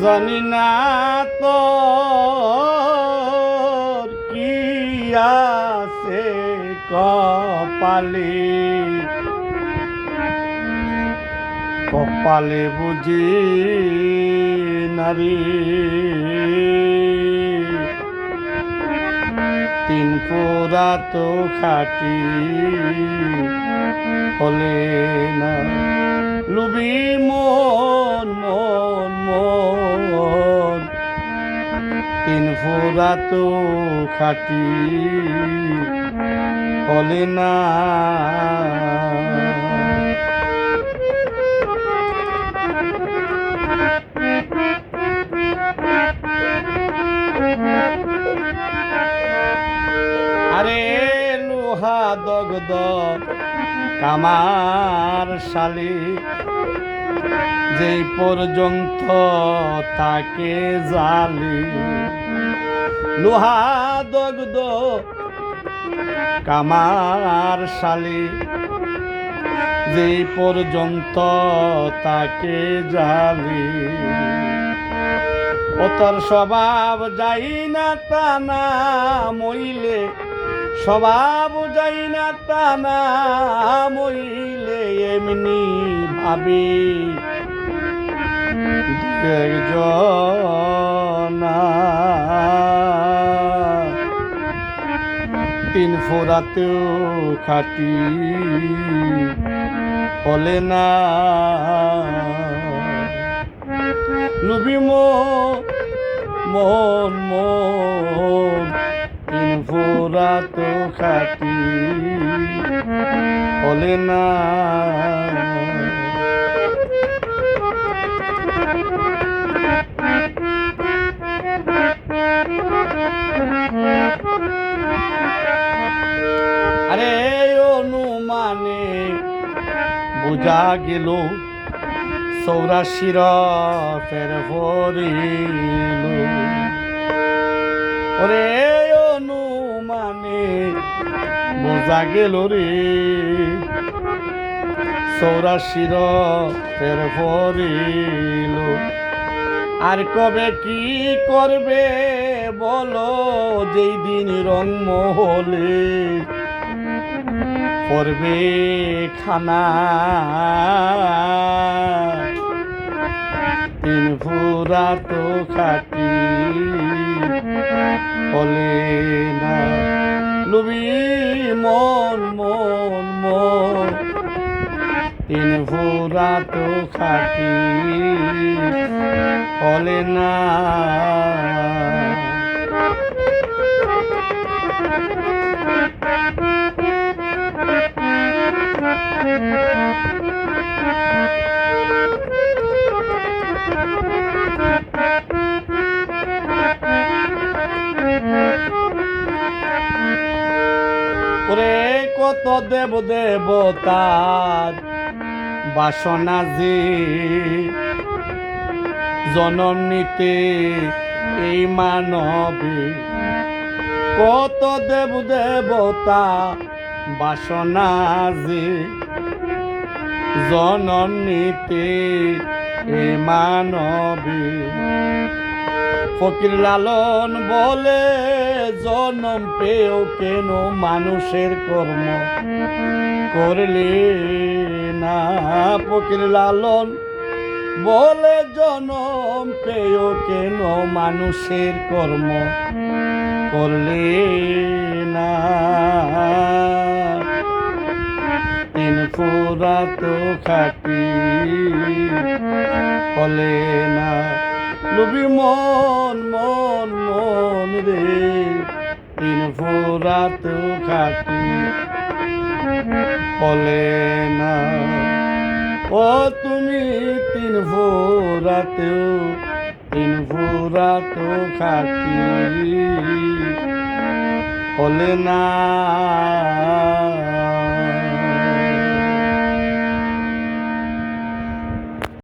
জানি না তো কি আছে কপালে। কপালে বুঝি নারী তিন পুরা তো খাটি হলে না। লুবি মন মন মন। তিন ফোরা তো খাটি হলে না। দগদ কামার শালি। যেই পর্যন্ত তাকে জালি। লোহা দগ্ধ কামার শালি। যেই পর্যন্ত তাকে জালি। ও তোর স্বভাব যাই না টানা মইলে স্বভাব যাই না টানা মইলে এমনি ভাবি। তিন ফোরাতেও খাটি হলে না। লুবি মন মন তিন ফোরাতো খাটি। হলে না। আরে অনুমানে বুঝা গেল চৌরাশির ফের ভরিল। ওরে বোঝা গেল রে চৌরাশির ফের ভরিল আর কবে কি করবে বলো যেই দিন রং মহলে পড়বে খানা। তিন ফুরা তো খাটি বলে না। লুবি মন মন মন। তিন ভোরা তো খাটি বলে না। ওরে কত দেব দেবতার বাসনা যে জনম নিতে এই মানবে। কত দেব দেবতা বাসনা যে জনম নিতে এ মানবে। ফকির লালন বলে, জনম পেও কেন মানুষের কর্ম? করলে না? ফকির লালন বলে, জনম পেও কেন মানুষের কর্ম? করলে না? তিন ফুরা তো খাটি বলে না। লুবি মন ফুরা তো খাটি। বলে না, ও তুমি তিন ফুরাতেও তিন ফুরা তো খাটি। হলে না